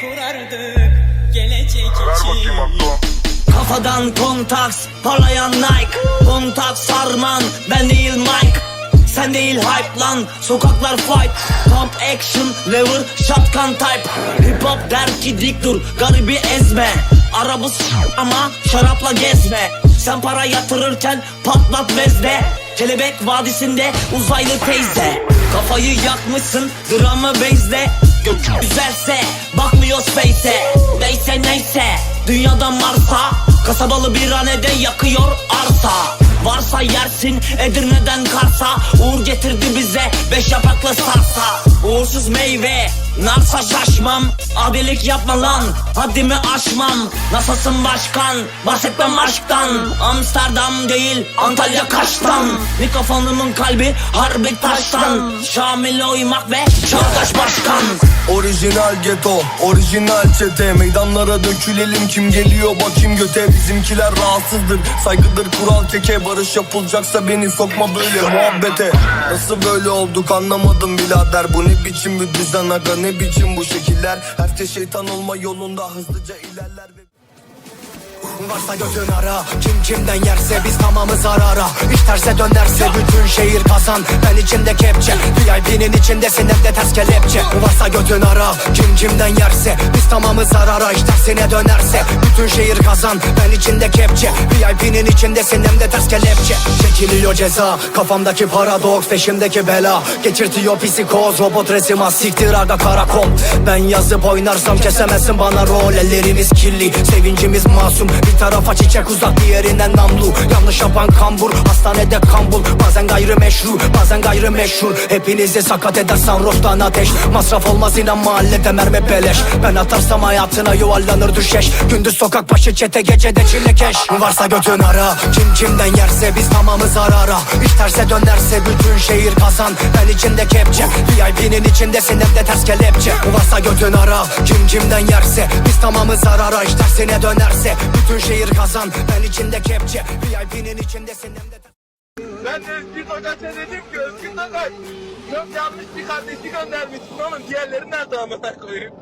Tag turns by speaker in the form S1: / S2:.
S1: kurardık gelecek için.
S2: Kafadan kontaks, parlayan Nike Kontak sarman, ben değil Mike Sen değil hype lan, sokaklar fight Pump action, lever, shotgun type. Hip hop der ki dik dur, garibi ezme. Arabı ama şarapla gezme. Sen para yatırırken patlat vezde Kelebek vadisinde uzaylı teyze. Kafayı yakmışsın dramı bezde Gök güzelse bakmıyor space'e. Neyse neyse dünyadan Mars'a. Kasabalı bir hanede yakıyor arsa. Varsa yersin Edirne'den Kars'a. Uğur getirdi bize beş yapraklı sarsa Uğursuz meyve Narsa şaşmam Abilik yapma lan Haddimi aşmam. Nasılsın başkan? Bahsetmem aşktan. Amsterdam değil Antalya Kaş'tan. Mikrofonumun kalbi harbi taştan. Şamil oymak ve çağdaş başkan.
S3: Orijinal geto, orijinal çete. Meydanlara dökülelim kim geliyor bakayım göte. Bizimkiler rahatsızdır, saygıdır. Kural keke Barış yapılacaksa beni sokma böyle muhabbete. Nasıl böyle olduk anlamadım birader. Bu ne biçim bir düzen aga ne biçim bu şekiller Herkes şeytan olma yolunda hızlıca ilerler.
S4: Varsa götün ara. Kim kimden yerse biz tamamı zarara İş terse dönerse bütün şehir kazan. Ben içinde kepçe VIP'nin içindesin hem de ters kelepçe. Varsa götün ara. Kim kimden yerse biz tamamı zarara İş tersine dönerse bütün şehir kazan. Ben içinde kepçe VIP'nin içindesin hem de ters kelepçe. Çekiliyor ceza Kafamdaki paradoks peşimdeki bela. Geçirtiyor psikoz Robot resim az. Siktir aga karakol Ben yazıp oynarsam kesemezsin bana rol. Ellerimiz kirli sevincimiz masum Bir tarafa çiçek uzak diğerinden namlu Yanlış yapan kambur hastanede kambul. Bazen gayri meşru bazen gayri meşhur Hepinizi sakat eder sunrooftan ateş. Masraf olmaz inan mahallede mermi beleş. Ben atarsam hayatına yuvarlanır düşeş. Gündüz sokak başı çete gecede çilekeş. Varsa götün ara Kim kimden yerse biz tamamı zarara İş dönerse bütün şehir kazan. Ben içinde kepçe VIP'nin içindesin hem de ters kelepçe. Varsa götün ara Kim kimden yerse biz tamamı zarara İş tersine dönerse bütün şehir kazan. Ben içinde kepçe VIP'nin içindesin hem de ters
S5: Ben Özgür Tokaç'a dedim ki Özgür Tokaç Çok yanlış bir kardeşi göndermişsin oğlum. Diğerleri nerede amına koyayım